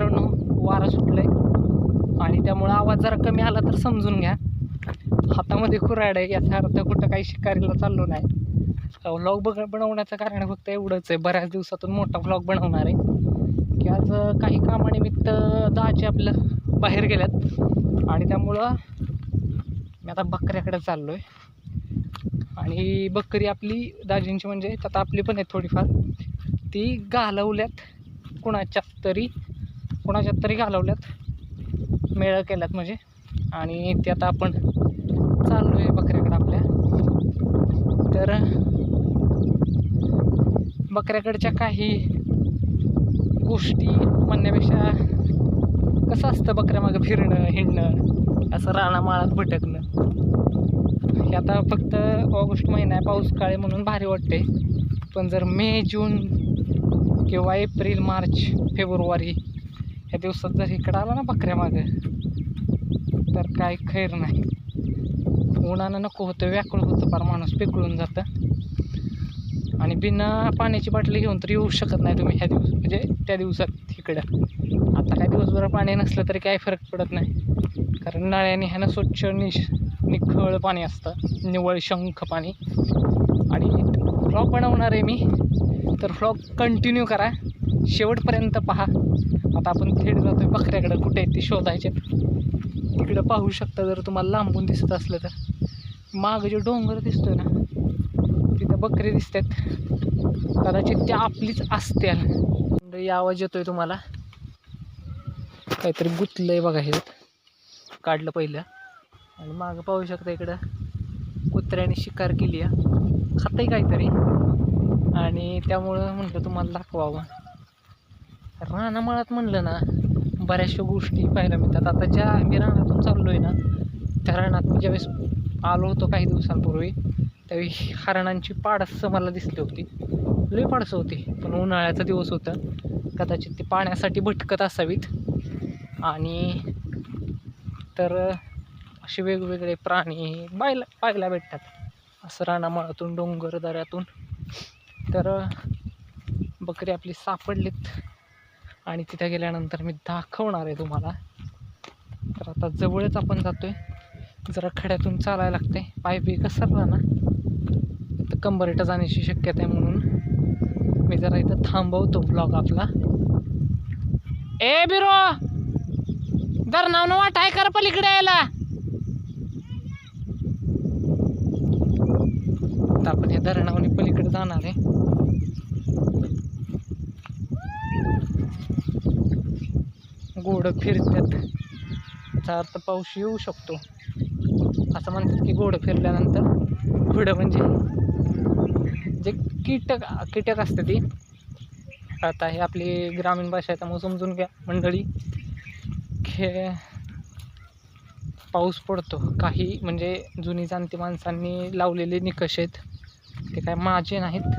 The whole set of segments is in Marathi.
मित्रांनो वारा सुटलाय. आणि त्यामुळं आवाज जरा कमी आला तर समजून घ्या. हातामध्ये कुऱ्हाड आहे याचा अर्थ कुठं काही शिकारीला चाललो नाही. व्लॉग बघ बनवण्याचं कारण फक्त एवढंच आहे. बऱ्याच दिवसातून मोठा व्लॉग बनवणार आहे. की आज काही कामानिमित्त दाजी आपलं बाहेर गेल्यात. आणि त्यामुळं मी आता बकऱ्याकडे चाललो आहे आणि बकरी आपली दाजींची म्हणजे आता आपली पण आहे थोडीफार. ती घालवल्यात कुणाच्या तरी. कुणाच्यात तरी घालवल्यात. मेळ केल्यात म्हणजे. आणि ते आता आपण चाललो आहे बकऱ्याकडे आपल्या. तर बकऱ्याकडच्या काही गोष्टी म्हणण्यापेक्षा कसं असतं बकऱ्यामागं फिरणं हिंडणं असं रानामाळात भटकणं? हे आता फक्त ऑगस्ट महिना आहे पाऊस काळे म्हणून भारी वाटते पण जर मे जून किंवा एप्रिल मार्च फेब्रुवारी ह्या दिवसात जर इकडं आला ना बकऱ्यामागं तर काय खैर नाही. उन्हानं नको होतं व्याकुळ होतं फार माणूस पिकळून जातं. आणि बिना पाण्याची बाटली घेऊन तर येऊ शकत नाही तुम्ही ह्या दिवस म्हणजे त्या दिवसात इकडं. आता काय दिवसभर पाणी नसलं तरी काही फरक पडत नाही. कारण नळ्याने ह्यानं स्वच्छ निश निखळ पाणी असतं निवळ शंख पाणी. आणि फ्लॉग बनवणार आहे मी तर फ्लॉग कंटिन्यू करा. शेवटपर्यंत पहा. आता आपण थेट जातोय बकऱ्याकडं. कुठे आहेत ते शोधायचे तिकडं पाहू शकता जर तुम्हाला लांबून दिसत असलं तर. मागं जे डोंगर दिसतोय ना तिथं बकरे दिसतात. कदाचित त्या आपलीच असत्या मंडळी आवाज येतोय तुम्हाला? काहीतरी गुतलंय बघा हे. काढलं पहिलं. आणि मागं पाहू शकता इकडं. कुत्र्याने शिकार केली आहे. खातंय काहीतरी. आणि त्यामुळं म्हटलं तुम्हाला दाखवावं. रानामाळात म्हणलं ना बऱ्याचशा गोष्टी पाहायला मिळतात. आता ज्या मी रानातून चाललो आहे ना त्या रानात मी ज्यावेळेस आलो होतो काही दिवसांपूर्वी त्यावेळी हरणांची पाडसं मला दिसली होती. लई पाडसं होती पण उन्हाळ्याचा दिवस होता. कदाचित ती पाण्यासाठी भटकत असावीत. आणि तर असे वेगवेगळे प्राणी पाहायला पाहायला भेटतात. असं रानामाळातून डोंगर दऱ्यातून. तर बकरी आपली सापडलीत. आणि तिथे गेल्यानंतर मी दाखवणार आहे तुम्हाला. तर आता जवळच आपण जातो आहे जरा खड्यातून चालायला लागते पाय बी घसरला ना. तर कंबरेटा जाण्याची शक्यता आहे म्हणून. मी जरा इथं थांबवतो ब्लॉग आपला. ए बिरो! दर नाव वाट आहे कर पलीकडे यायला. आपण या धरणावने पलीकडे जाणार आहे. घोडं फिरतात याचा अर्थ पाऊस येऊ शकतो. असं म्हणतात की घोडं फिरल्यानंतर घोडं म्हणजे जे कीटक कीटक असतं ती. आता हे आपली ग्रामीण भाषा आहे त्यामुळे समजून घ्या. मंडळी खे पाऊस पडतो. काही म्हणजे जुनी जाणती माणसांनी लावलेले निकष आहेत. ते काय माझे नाहीत.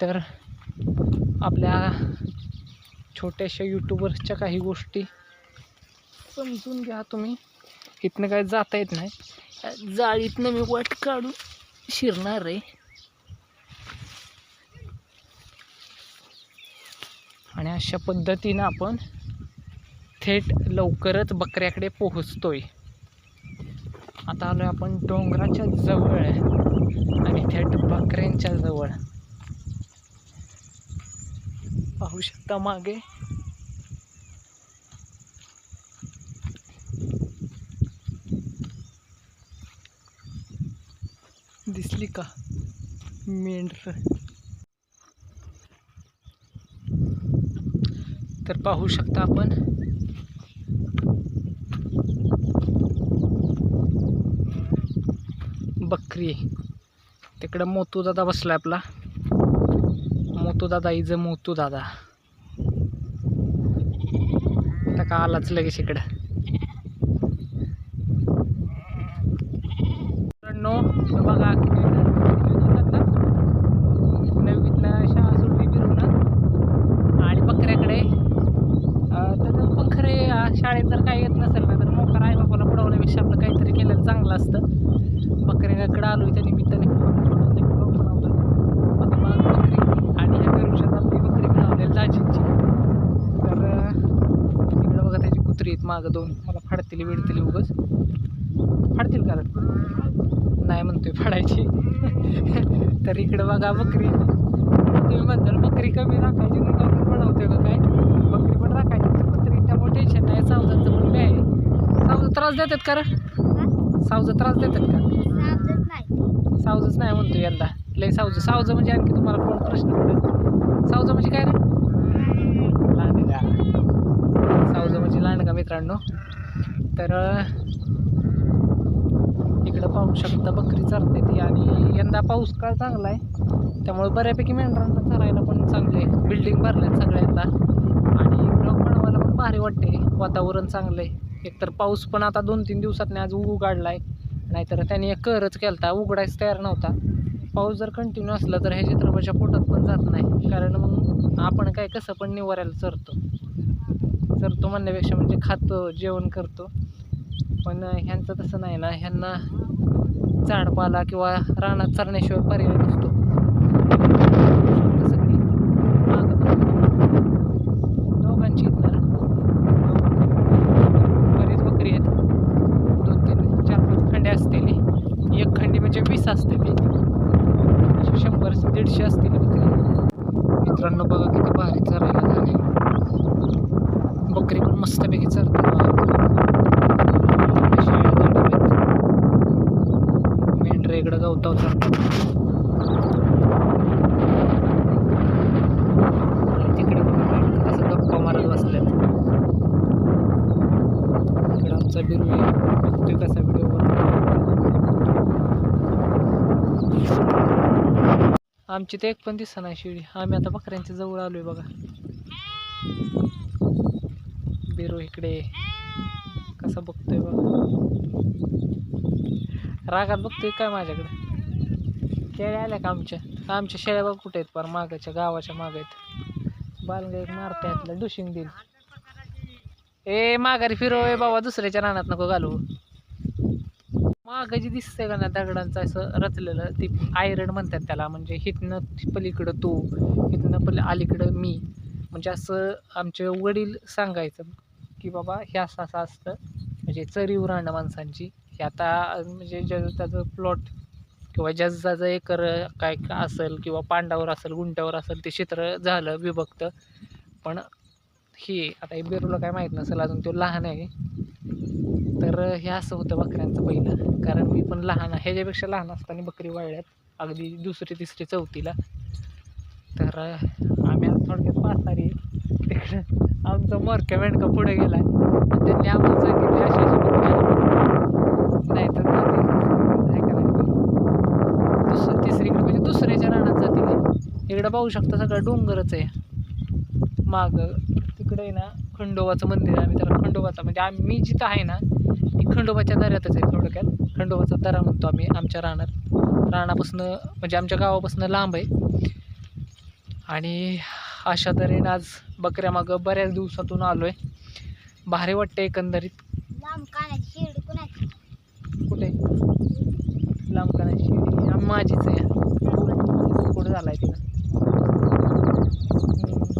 तर आपल्या छोट्याशा यूट्यूबर्सच्या काही गोष्टी समजून घ्या तुम्ही. इथनं काय जाता येत नाही. जाळीतनं मी वाट काढून शिरणार आहे. आणि अशा पद्धतीनं आपण थेट लवकरच बकऱ्याकडे पोहोचतोय. आता आलोय आपण डोंगराच्या जवळ. आहे आणि थेट बकऱ्यांच्या जवळ. पाहू शकता मागे. दिसली का? मेंढर तर पाहू शकता आपण. बकरी. तिकडं मोतू दादा बसला आपला. मोतू दादा इज मोतू दादा आता का आलाच लगेच इकडं मित्रांनो इथं बघा किती नववीतनं शाळा सुटली फिरून आणि बकऱ्याकडे अं, तर पण खरे अं, शाळेत जर काही येत नसेल ना तर मोकार आई बापाला पडवण्यापेक्षा आपलं काहीतरी केलेलं चांगलं असतं बकऱ्याकडे आलो त्या निमित्ताने छोटासा एक vlog बनवला. पाठीमागं बकरी आणि ह्या गरुशात आपली बकरी बनवलेली दाजींची तर अं, आहेत मागं दोन. मला फाडतील विडतील उगच. फाडतील कारण. नाही म्हणतोय फाडायची. तर इकडं बघा बकरी. तुम्ही म्हणताल बकरी कमी राखायची म्हणून आपण बनवतोय का काय? बकरी पण राखायची तर बकरी त्यामुळे टेन्शन नाही सावजाचं पण काय आहे? सावजा त्रास देतात का रे? सावजा त्रास देतात का? नाही सावजच नाही म्हणतो यंदा. लय सावज. सावज म्हणजे आणखी तुम्हाला कोण प्रश्न पडेल? सावज म्हणजे काय रे लांडगा सावज म्हणजे लांडगा मित्रांनो. तर इकडं पाहू शकता बकरी चरते ती आणि यंदा पाऊस काळ चांगला आहे त्यामुळे बऱ्यापैकी मेंढरांना चरायला पण चांगले बिल्डिंग भरल्यात सगळ्यांना. आणि ब्लॉक बनवायला पण भारी वाटते वातावरण चांगलं आहे एकतर पाऊस पण आता दोन तीन दिवसात आज उघाडलाय. नाहीतर त्याने एक करच केलता. उघडायच तयार नव्हता. पाऊस जर कंटिन्यू असला तर ह्या चित्रपटाच्या पोटात पण जात नाही. कारण मग आपण काय कसं पण निवारायला चरतो. चरतो म्हणण्यापेक्षा म्हणजे खातो जेवण करतो. पण ह्यांचं तसं नाही ना. ह्यांना झाडपाला किंवा रानात चरण्याशिवाय पर्याय नसतो. दोघांची आहेत ना बरीच बकरी आहेत. दोन तीन चार पाच खंडे असतील. एक खंडी म्हणजे वीस असते ती अशी शंभर दीडशे असतील बकरी. मित्रांनो बघा किती भारी चरायला झाले बकरी पण मस्तपैकी चरते शेळ्या गाढव आहेत. मेंढरं इकडं गवताव चरतात आणि तिकडे बघा मेंढरं कसं गप्पा मारत बसल्यात इकडे आमचा बिरू आहे. कसा व्हिडिओ आमची तर एक पण दिसत नाही शिडी. आम्ही आता बकऱ्यांच्या जवळ आलोय बघा. बिरू इकडे. कसा बघतोय बघा. रागात बघतोय काय माझ्याकडे? शेळ्या आल्या का आमच्या? आमच्या शेळ्या बघ कुठे आहेत? पर मागाच्या गावाच्या माग आहेत. बालगा एक मारत्यातलं डुशिंग देईल. ए माघारी फिरव ए बाबा दुसऱ्याच्या रानात नको घालू. मागं जी दिसतंय का ना दगडांचं असं रचलेलं ती आयरन म्हणतात त्याला. म्हणजे हिथनं पलीकडं तू हिथनं पली अलीकडं मी. म्हणजे असं आमचे वडील सांगायचं की बाबा हे असं असं असतं. म्हणजे चरीव राहणं माणसांची. हे आता म्हणजे ज्याचं त्याचं प्लॉट किंवा ज्याचं एकर काय का असेल किंवा पांडावर असेल गुंट्यावर असेल ते क्षेत्र झालं विभक्त. पण हे आता हे बेरूला काय माहीत नसेल अजून तो लहान आहे. तर हे असं होतं बकऱ्यांचं पहिलं. कारण मी पण लहान ह्याच्यापेक्षा लहान असताना बकरी वाळल्यात अगदी दुसरी तिसरी चौथीला. तर आम्ही आज थोडक्यात पाहतारी तिकडं आमचा मोरक्या मेंढका पुढे गेला त्यांनी आम्हाला सांगितले अशी अशी नाही तर जाते. काय करायचं दुसरं तिसरीकडे म्हणजे दुसऱ्याच्या रानात जाते. इकडं पाहू शकता सगळं डोंगरच आहे. माग तिकडे आहे ना खंडोबाचं मंदिर आहे. आम्ही त्याला खंडोबाचा म्हणजे आम्ही जिथं आहे ना ती खंडोबाच्या दऱ्यातच आहे थोडक्यात. खंडोबाचा दरा म्हणतो आम्ही आमच्या रानात. रानापासनं म्हणजे आमच्या गावापासनं लांब आहे. आणि अशा तऱ्हेनं आज बकऱ्यामागं बऱ्याच दिवसातून आलो आहे भारी वाटतं एकंदरीत. कानाची कुठे? लांब आम- माझीच आहे. पुढं झाला आहे तिला हम्म.